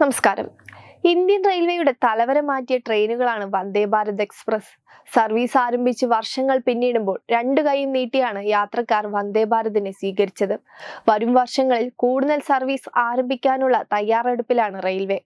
നമസ്കാരം. ഇന്ത്യൻ റെയിൽവേയുടെ തലവര മാറ്റിയ ട്രെയിനുകളാണ് വന്ദേ ഭാരത് എക്സ്പ്രസ്. സർവീസ് ആരംഭിച്ച് വർഷങ്ങൾ പിന്നിടുമ്പോൾ രണ്ടു കൈയും നീട്ടിയാണ് യാത്രക്കാർ വന്ദേ ഭാരതിനെ സ്വീകരിച്ചത്. വരും വർഷങ്ങളിൽ കൂടുതൽ സർവീസ് ആരംഭിക്കാനുള്ള തയ്യാറെടുപ്പിലാണ് റെയിൽവേ.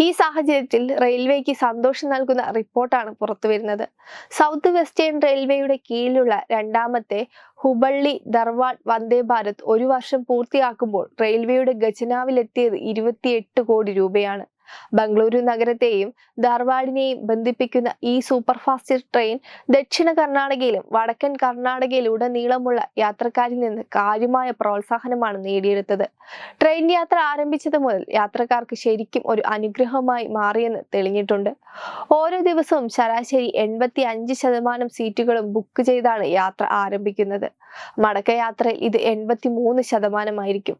ഈ സാഹചര്യത്തിൽ റെയിൽവേക്ക് സന്തോഷം നൽകുന്ന റിപ്പോർട്ടാണ് പുറത്തുവരുന്നത് സൗത്ത് വെസ്റ്റേൺ റെയിൽവേയുടെ കീഴിലുള്ള രണ്ടാമത്തെ ഹുബള്ളി ധർവാഡ് വന്ദേ ഭാരത് ഒരു വർഷം പൂർത്തിയാക്കുമ്പോൾ റെയിൽവേയുടെ ഖജനാവിലെത്തിയത് ഇരുപത്തിയെട്ട് കോടി രൂപയാണ്. ബംഗളൂരു നഗരത്തെയും ധാർവാഡിനെയും ബന്ധിപ്പിക്കുന്ന ഈ സൂപ്പർഫാസ്റ്റ് ട്രെയിൻ ദക്ഷിണ കർണാടകയിലും വടക്കൻ കർണാടകയിലുടനീളമുള്ള യാത്രക്കാരിൽ നിന്ന് കാര്യമായ പ്രോത്സാഹനമാണ് നേടിയെടുത്തത്. ട്രെയിൻ യാത്ര ആരംഭിച്ചത് മുതൽ യാത്രക്കാർക്ക് ശരിക്കും ഒരു അനുഗ്രഹമായി മാറിയെന്ന് തെളിഞ്ഞിട്ടുണ്ട്. ഓരോ ദിവസവും ശരാശരി എൺപത്തി അഞ്ച് ശതമാനം സീറ്റുകളും ബുക്ക് ചെയ്താണ് യാത്ര ആരംഭിക്കുന്നത്. മടക്കയാത്രയിൽ ഇത് എൺപത്തി മൂന്ന് ശതമാനമായിരിക്കും.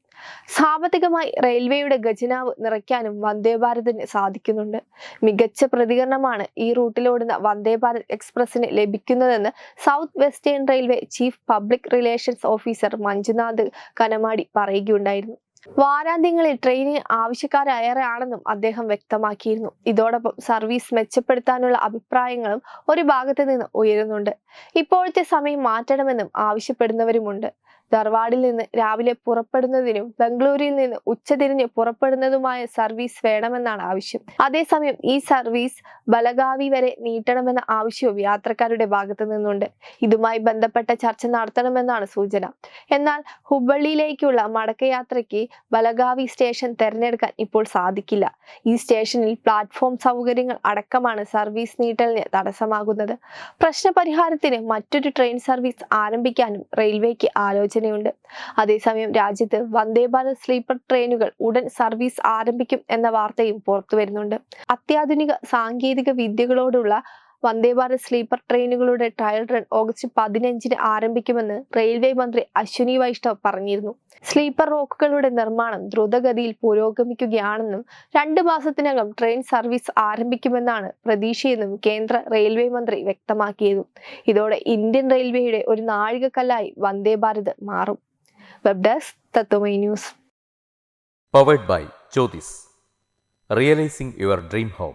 സാമ്പത്തികമായി റെയിൽവേയുടെ ഖജനാവ് നിറയ്ക്കാനും വന്ദേ ഭാരതിന് സാധിക്കുന്നുണ്ട്. മികച്ച പ്രതികരണമാണ് ഈ റൂട്ടിലോടുന്ന വന്ദേ ഭാരത് എക്സ്പ്രസിന് ലഭിക്കുന്നതെന്ന് south western railway chief public relations officer Manjunath Kanamadi പറയുകയുണ്ടായിരുന്നു. വാരാന്ത്യങ്ങളിൽ ട്രെയിനിന് ആവശ്യക്കാരേറെയാണെന്നും അദ്ദേഹം വ്യക്തമാക്കിയിരുന്നു. ഇതോടൊപ്പം സർവീസ് മെച്ചപ്പെടുത്താനുള്ള അഭിപ്രായങ്ങളും ഒരു ഭാഗത്ത് നിന്ന് ഉയരുന്നുണ്ട്. ഇപ്പോഴത്തെ സമയം മാറ്റണമെന്നും ആവശ്യപ്പെടുന്നവരുമുണ്ട്. ധർവാഡിൽ നിന്ന് രാവിലെ പുറപ്പെടുന്നതിനും ബംഗളൂരിൽ നിന്ന് ഉച്ചതിരിഞ്ഞ് പുറപ്പെടുന്നതുമായ സർവീസ് വേണമെന്നാണ് ആവശ്യം. അതേസമയം ഈ സർവീസ് ബലഗാവി വരെ നീട്ടണമെന്ന ആവശ്യവും യാത്രക്കാരുടെ ഭാഗത്തു നിന്നുണ്ട്. ഇതുമായി ബന്ധപ്പെട്ട ചർച്ച നടത്തണമെന്നാണ് സൂചന. എന്നാൽ ഹുബള്ളിയിലേക്കുള്ള മടക്കയാത്രയ്ക്ക് ബലഗാവി സ്റ്റേഷൻ തെരഞ്ഞെടുക്കാൻ ഇപ്പോൾ സാധിക്കില്ല. ഈ സ്റ്റേഷനിൽ പ്ലാറ്റ്ഫോം സൗകര്യങ്ങൾ അടക്കമാണ് സർവീസ് നീട്ടലിന് തടസ്സമാകുന്നത്. പ്രശ്നപരിഹാരത്തിന് മറ്റൊരു ട്രെയിൻ സർവീസ് ആരംഭിക്കാനും റെയിൽവേക്ക് ആലോചനയുണ്ട് അതേസമയം രാജ്യത്ത് വന്ദേ ഭാരത് സ്ലീപ്പർ ട്രെയിനുകൾ ഉടൻ സർവീസ് ആരംഭിക്കും എന്ന വാർത്തയും പുറത്തു വരുന്നുണ്ട് അത്യാധുനിക സാങ്കേതിക വിദ്യകളോടുള്ള വന്ദേ ഭാരത് സ്ലീപ്പർ ട്രെയിനുകളുടെ ട്രയൽ റൺ ഓഗസ്റ്റ് പതിനഞ്ചിന് ആരംഭിക്കുമെന്ന് റെയിൽവേ മന്ത്രി അശ്വിനി വൈഷ്ണവ് പറഞ്ഞിരുന്നു. സ്ലീപ്പർ റോക്കുകളുടെ നിർമ്മാണം ദ്രുതഗതിയിൽ പുരോഗമിക്കുകയാണെന്നും രണ്ട് മാസത്തിനകം ട്രെയിൻ സർവീസ് ആരംഭിക്കുമെന്നാണ് പ്രതീക്ഷയെന്നും കേന്ദ്ര റെയിൽവേ മന്ത്രി വ്യക്തമാക്കിയതും. ഇതോടെ ഇന്ത്യൻ റെയിൽവേയുടെ ഒരു നാഴികക്കല്ലായി വന്ദേ ഭാരത് മാറും. Web desk Tatwamayi news. Powered by Jyothis realising your dream home